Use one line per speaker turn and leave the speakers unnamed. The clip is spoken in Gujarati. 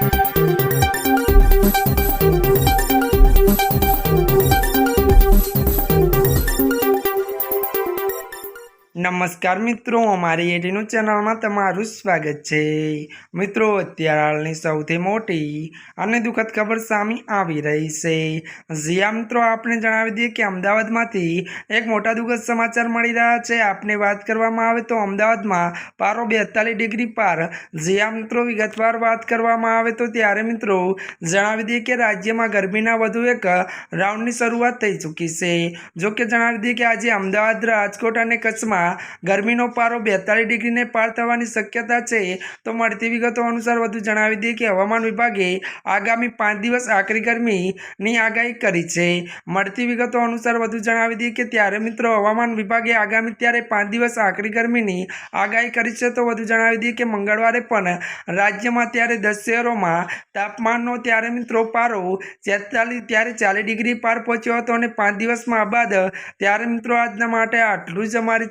Thank you. નમસ્કાર મિત્રો, અમારી એટીનું ચેનલમાં તમારું સ્વાગત છે. મિત્રો, અત્યારે હાલની સૌથી મોટી અને દુઃખદ ખબર સામે આવી રહી છે. જ્યાં મિત્રો આપણે જણાવી દઈએ કે અમદાવાદમાંથી એક મોટા દુઃખદ સમાચાર મળી રહ્યા છે. આપને વાત કરવામાં આવે તો અમદાવાદમાં પારો બેતાલીસ ડિગ્રી પાર. જ્યાં મિત્રો, વિગતવાર વાત કરવામાં આવે તો ત્યારે, મિત્રો, જણાવી દઈએ કે રાજ્યમાં ગરમીના વધુ એક રાઉન્ડની શરૂઆત થઈ ચૂકી છે. જો કે જણાવી દઈએ કે આજે અમદાવાદ, રાજકોટ અને કચ્છમાં ગરમીનો પારો બેતાલીસ ડિગ્રીને પાર થવાની શક્યતા છે. તો મળતી વિગતો અનુસાર વધુ જણાવી દઈએ કે હવામાન વિભાગે આગામી પાંચ દિવસ આકરી ગરમીની આગાહી કરી છે. મળતી વિગતો અનુસાર વધુ જણાવી દઈએ કે ત્યારે મિત્રો હવામાન વિભાગે આગામી ત્યારે પાંચ દિવસ આકરી ગરમીની આગાહી કરી છે. તો વધુ જણાવી દઈએ કે મંગળવારે પણ રાજ્યમાં ત્યારે દસ શહેરોમાં તાપમાનનો ત્યારે મિત્રો પારો છેતાલીસ, ત્યારે ચાલીસ ડિગ્રી પાર પહોંચ્યો હતો અને પાંચ દિવસમાં બાદ ત્યારે મિત્રો આજના માટે આટલું જ અમારી